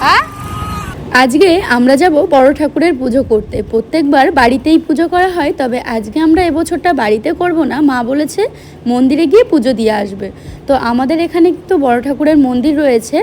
হ্যাঁ? আজকে আমরা যাব বড় ঠাকুরের পুজো করতে। প্রত্যেকবার বাড়িতেই পুজো করা হয়, তবে আজকে আমরা এবছরটা বাড়িতে করব না। মা বলেছে মন্দিরে গিয়ে পুজো দিয়ে আসবে। তো আমাদের এখানে কিন্তু বড় ঠাকুরের মন্দির রয়েছে,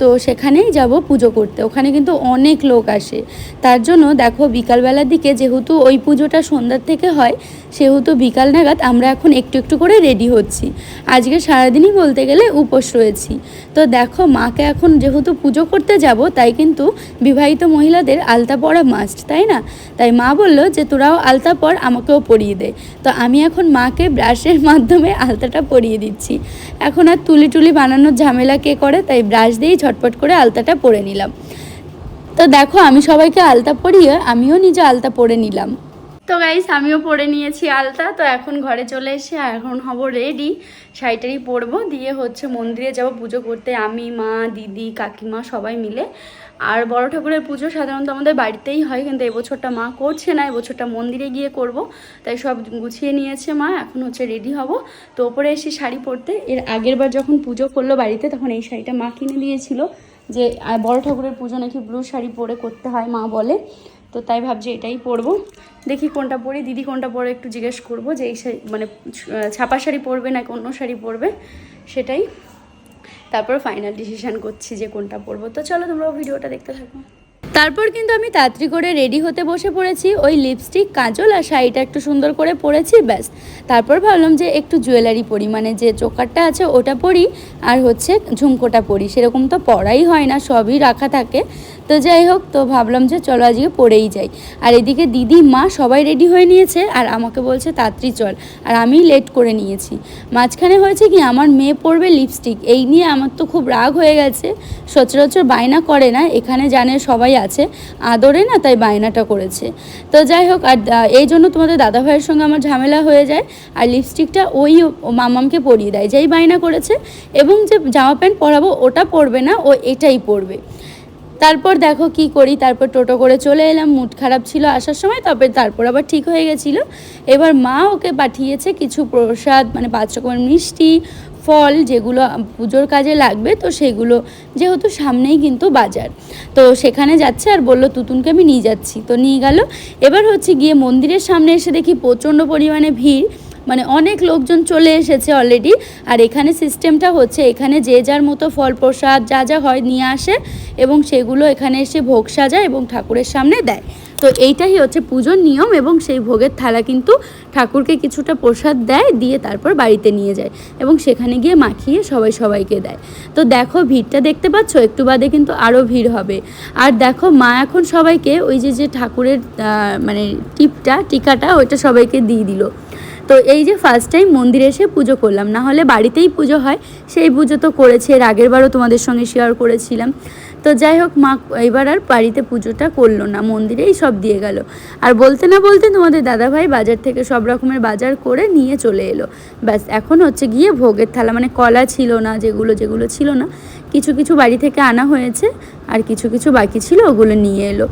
তো সেখানেই যাব পুজো করতে। ওখানে কিন্তু অনেক লোক আসে। তার জন্য দেখো বিকালবেলার দিকে যেহেতু ওই পুজোটা সন্ধ্যার থেকে হয়, সেহেতু বিকাল নাগাদ আমরা এখন একটু একটু করে রেডি হচ্ছি। আজকে সারাদিনই বলতে গেলে উপোস রয়েছি। তো দেখো মাকে এখন যেহেতু পুজো করতে যাব, তাই কিন্তু বিবাহিত মহিলাদের আলতা পরা মাস্ট তাই না? তাই মা বলল যে তোরাও আলতা পর আমাকেও পরিয়ে দে। তো আমি এখন মাকে ব্রাশের মাধ্যমে আলতাটা পরিয়ে দিচ্ছি। এখন আর তুলি টুলি বানানোর ঝামেলা কে করে, তাই ব্রাশ দিয়েই ঝটপট করে আলতাটা পরে নিলাম। তো দেখো, আমি সবাইকে আলতা পরিয়ে আমিও নিজে আলতা পরে নিলাম। তো গাইস আমিও পরে নিয়েছি আলতা, তো এখন ঘরে চলে এসে এখন হব রেডি শাড়িটারি পরবো, দিয়ে হচ্ছে মন্দিরে যাব পুজো করতে। আমি, মা, দিদি, কাকিমা সবাই মিলে। আর বড় ঠাকুরের পুজো সাধারণত আমাদের বাড়িতেই হয়, কিন্তু এবছরটা মা করছে না, এবছরটা মন্দিরে গিয়ে করব। তাই সব গুছিয়ে নিয়েছে মা, এখন হচ্ছে রেডি হব। তো ওপরে এসে শাড়ি পরতে, এর আগের বার যখন পুজো করল বাড়িতে, তখন এই শাড়িটা মা কিনে দিয়েছিল। যে বড় ঠাকুরের পুজো নাকি ব্লু শাড়ি পরে করতে হয়, মা বলে। তো তাই ভাবছি এটাই পরবো। দেখি কোনটা পরে, দিদি কোনটা পরে একটু জিজ্ঞেস করব যে এই মানে ছাপা শাড়ি পরবে না অন্য শাড়ি পরবে, সেটাই। তারপর ফাইনাল ডিসিশান করছি যে কোনটা পরবো। তো চলো তোমরাও ভিডিওটা দেখতে থাকো। তারপর কিন্তু আমি তাড়াতাড়ি করে রেডি হতে বসে পড়েছি। ওই লিপস্টিক কাজল আর শাড়িটা একটু সুন্দর করে পরেছি, ব্যাস। তারপর ভাবলাম যে একটু জুয়েলারি পরি মানে যে চোকারটা আছে ওটা পরি, আর হচ্ছে ঝুমকোটা পরি। সেরকম তো পরাই হয় না, সবই রাখা থাকে। তো যাই হোক, তো ভাবলাম যে চলো আজকে পরেই যাই। আর এদিকে দিদি, মা সবাই রেডি হয়ে নিয়েছে, আর আমাকে বলছে, তাড়াতাড়ি চল। আর আমি লেট করে নিয়েছি। মাঝখানে হয়েছে কি, আমার মেয়ে পরবে লিপস্টিক এই নিয়ে আমার তো খুব রাগ হয়ে গেছে। সচরাচর বায়না করে না, এখানে জানে সবাই আছে, আদরে না তাই বায়নাটা করেছে। তো যাই হোক, আর এই জন্য তোমাদের দাদা ভাইয়ের সঙ্গে আমার ঝামেলা হয়ে যায়, আর লিপস্টিকটা ওই মামামকে পরিয়ে দেয়, যেই বায়না করেছে, এবং যে জামা প্যান্ট পরাবো ওটা পরবে না, ও এটাই পরবে। তারপর দেখো কি করি, তারপর টোটো করে চলে এলাম, মুড খারাপ ছিল আসার সময় তবে তারপর আবার ঠিক হয়ে গেছিল। এবার মা ওকে পাঠিয়েছে কিছু প্রসাদ মানে পাঁচ রকমের মিষ্টি ফল যেগুলো পুজোর কাজে লাগবে, তো সেগুলো যেহেতু সামনেই কিন্তু বাজার। তো সেখানে যাচ্ছে আর বলল, তুতুনকে আমি নিয়ে যাচ্ছি। তো নিয়ে গেল। এবার হচ্ছে গিয়ে মন্দিরের সামনে এসে দেখি প্রচণ্ড পরিমাণে ভিড় মানে অনেক লোকজন চলে এসেছে অলরেডি আর এখানে সিস্টেমটা হচ্ছে, এখানে যে যার মতো ফল প্রসাদ যা যা হয় নিয়ে আসে এবং সেগুলো এখানে এসে ভোগ সাজায় এবং ঠাকুরের সামনে দেয়। তো এইটাই হচ্ছে পুজোর নিয়ম এবং সেই ভোগের থালা কিন্তু ঠাকুরকে কিছুটা প্রসাদ দেয়, দিয়ে তারপর বাড়িতে নিয়ে যায় এবং সেখানে গিয়ে মাখিয়ে সবাই সবাইকে দেয়। তো দেখো ভিড়টা দেখতে পাচ্ছ? একটু বাদে কিন্তু আরও ভিড় হবে। আর দেখো মা এখন সবাইকে ওই যে যে ঠাকুরের মানে টিপটা, টিকাটা, ওইটা সবাইকে দিয়ে দিল। তো এই যে ফার্স্ট টাইম মন্দিরে এসে পুজো করলাম, না হলে বাড়িতেই পুজো হয়। সেই পুজো তো করেছে, এর আগের বারও তোমাদের সঙ্গে শেয়ার করেছিলাম। তো যাই হোক, মা এবার আর বাড়িতে পুজোটা করল না, মন্দিরেই সব দিয়ে গেল। আর বলতে না বলতে তোমাদের দাদাভাই বাজার থেকে সব রকমের বাজার করে নিয়ে চলে এলো। ব্যাস, এখন হচ্ছে গিয়ে ভোগের থালা মানে কলা ছিল না, যেগুলো যেগুলো ছিল না, কিছু কিছু বাড়ি থেকে আনা হয়েছে, আর কিছু কিছু বাকি ছিল, ওগুলো নিয়ে এলো।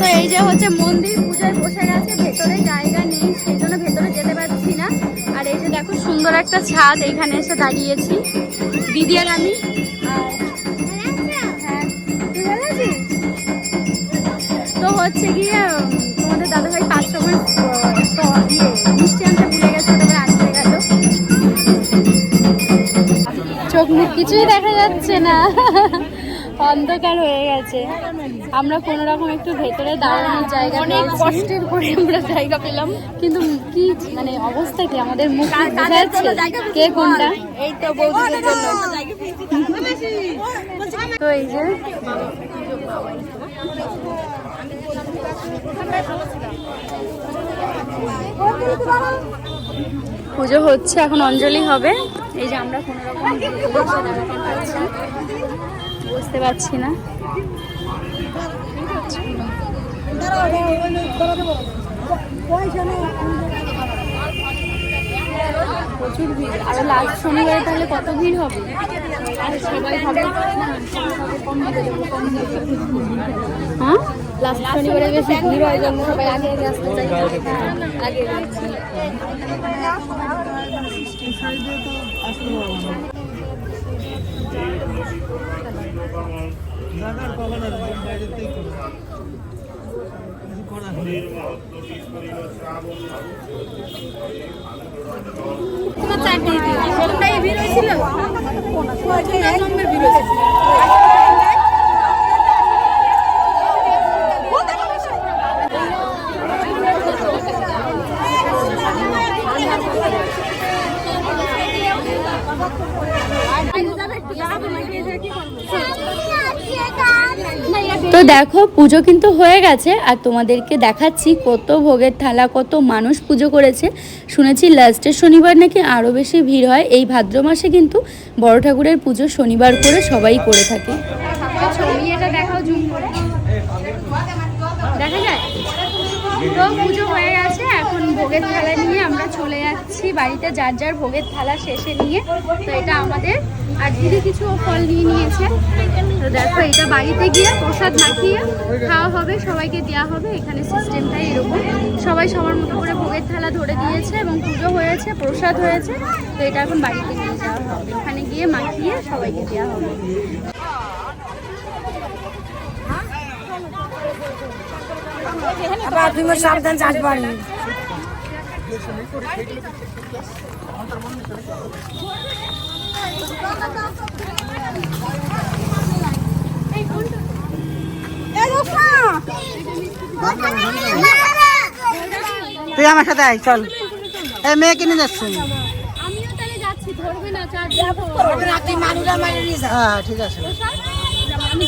তো এই যে হচ্ছে মন্দির পূজায় বসে গেছে ভেতরে জায়গা নেই সেই জন্য ভেতরে যেতে পারছি না। আর এই যে দেখো সুন্দর একটা ছাদ এইখানে এসে দাঁড়িয়েছি। দিদি আর আমি। হ্যাঁ আছিস? তো হচ্ছে গিয়ে তোমাদের দাদাভাই পাঁচ রকমের ইয়ে মিষ্টি আনতে ভুলে কিছুই দেখা যাচ্ছে না। অন্ধকার হয়ে গেছে। আমরা কোন রকম একটু ভেতরে দাঁড়ানোর জায়গা অনেক কষ্টের করে আমরা জায়গা পেলাম। কিন্তু কি মানে অবস্থা কি? আমাদের মুখ যাচ্ছে? কে কোনটা? এই তো বৌদিদের জন্য। তো এই যে পুজো হচ্ছে এখন অঞ্জলি হবে। এই যে আমরা কোনো রকম বুঝতে পারছি না। প্রচুর ভিড়। আর লাস্ট শনিবারে তাহলে কত ভিড় হবে? আর সবাই ভাবে হ্যাঁ? লাস্ট শনিবারে বেশি ভিড় হয় জন্য সবাই আগে আগে আসতে চাই আগে ভিড় হয়েছিল? ভিড় হয়েছিল। দেখো, পুজো কিন্তু হয়ে গেছে, আর তোমাদেরকে দেখাচ্ছি কত ভোগের থালা, কত মানুষ পুজো করেছে। শুনেছি লাস্টের শনিবার নাকি আরও বেশি ভিড় হয়, এই ভাদ্র মাসে কিন্তু বড় ঠাকুরের পুজো শনিবার করে সবাই করে থাকে। দেখা যায়? পুজো হয়ে গেছে। ভোগের থালা নিয়ে আমরা চলে যাচ্ছি বাড়িতে। যার যার ভোগের থালা শেষে নিয়ে। তো এটা আমাদের। আর দিদি কিছু ফল নিয়ে নিয়েছে। তো দেখো, এটা বাড়িতে গিয়ে প্রসাদ মাখিয়ে খাওয়া হবে, সবাইকে দেওয়া হবে। এখানে সিস্টেমটাই এরকম। সবাই সবার মতো করে ভোগের থালা ধরে দিয়েছে এবং পুজো হয়েছে, প্রসাদ হয়েছে। তো এটা এখন বাড়িতে নিয়ে যাওয়া হবে। এখানে গিয়ে মাখিয়ে সবাইকে দেওয়া হবে। সাবধান চাষ বাড়ি। তুই আমার সাথে আয় চল। এই মেয়ে কিনে যাচ্ছে। আমিও তাহলে যাচ্ছি ধরবে না চার হ্যাঁ ঠিক আছে। আমি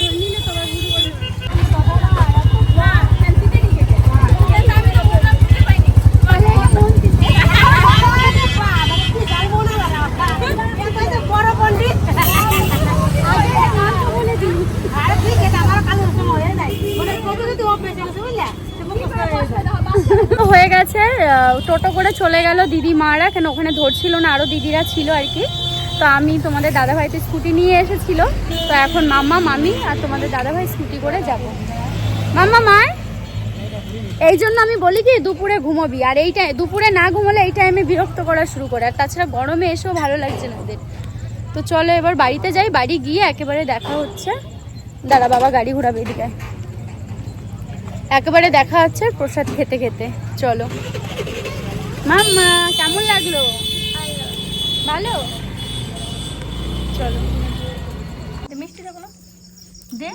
টোটো করে চলে গেল দিদি মারা, কেন ওখানে ধরছিল না, আরও দিদিরা ছিল আর কি। তো আমি তোমাদের দাদাভাই তো স্কুটি নিয়ে এসেছিল। তো এখন মাম্মা, মামি আর তোমাদের দাদাভাই স্কুটি করে যাব। মাম্মা মায় এই জন্য আমি বলি কি, দুপুরে ঘুমোবি। আর এই টাইম দুপুরে না ঘুমোলে এই টাইমে বিরক্ত করা শুরু করে। আর তাছাড়া গরমে এসেও ভালো লাগছে না ওদের। তো চলো এবার বাড়িতে যাই। বাড়ি গিয়ে একেবারে দেখা হচ্ছে। দাদা বাবা গাড়ি ঘোরাবে এদিকে। একেবারে দেখা হচ্ছে প্রসাদ খেতে খেতে। চলো। মাম্মা কেমন লাগল? ভালো? চলো। মিষ্টি দেবো না দে।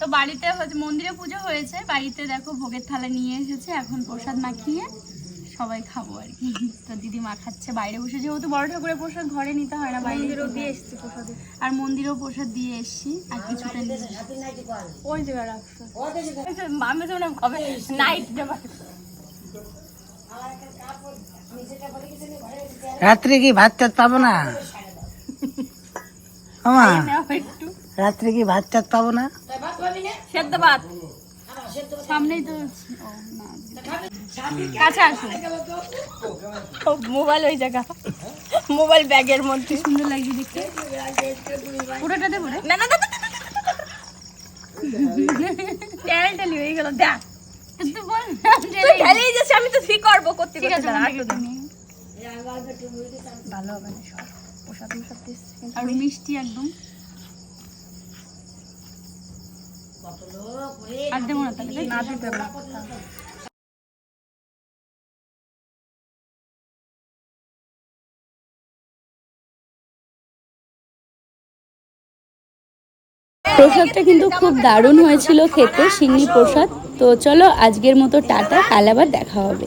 তো বাড়িতে হচ্ছে মন্দিরে পুজো হয়েছে বাড়িতে দেখো ভোগের থালা নিয়ে এসেছে এখন প্রসাদ মাখিয়ে সবাই খাব আর কি। তো দিদি মাখাচ্ছে বাইরে বসে যেহেতু বড় ঠাকুরের প্রসাদ ঘরে নিতে হয় না বাইরে দিয়ে এসছি প্রসাদ। আর মন্দিরেও প্রসাদ দিয়ে এসছি আর কিছুটা নিয়ে ওই জায়গা রাখছো। মামে তো না হবে নাইট দেবা রাত্রে কি ভাত টাত পাবো না আমা রাত্রে কি ভাত টাত পাবো না সেদ্ধ ভাত সামনেই তো কাছে আসো মোবাইল ওই জায়গা মোবাইল ব্যাগের মধ্যে সুন্দর লাগছে দেখতে পুরোটা দেবো না না টেলি হয়ে গেল দেখ তুই বল আমি তো ঠিক করব করতে ঠিক আছে ভালো হবে না সব। প্রসাদ প্রসাদ আর মিষ্টি একদম। আর দেবো না তাহলে না দিতে প্রসাদটা কিন্তু খুব দারুণ হয়েছিল খেতে সিন্নি প্রসাদ। তো চলো আজকের মতো টাটা কাল আবার দেখা হবে।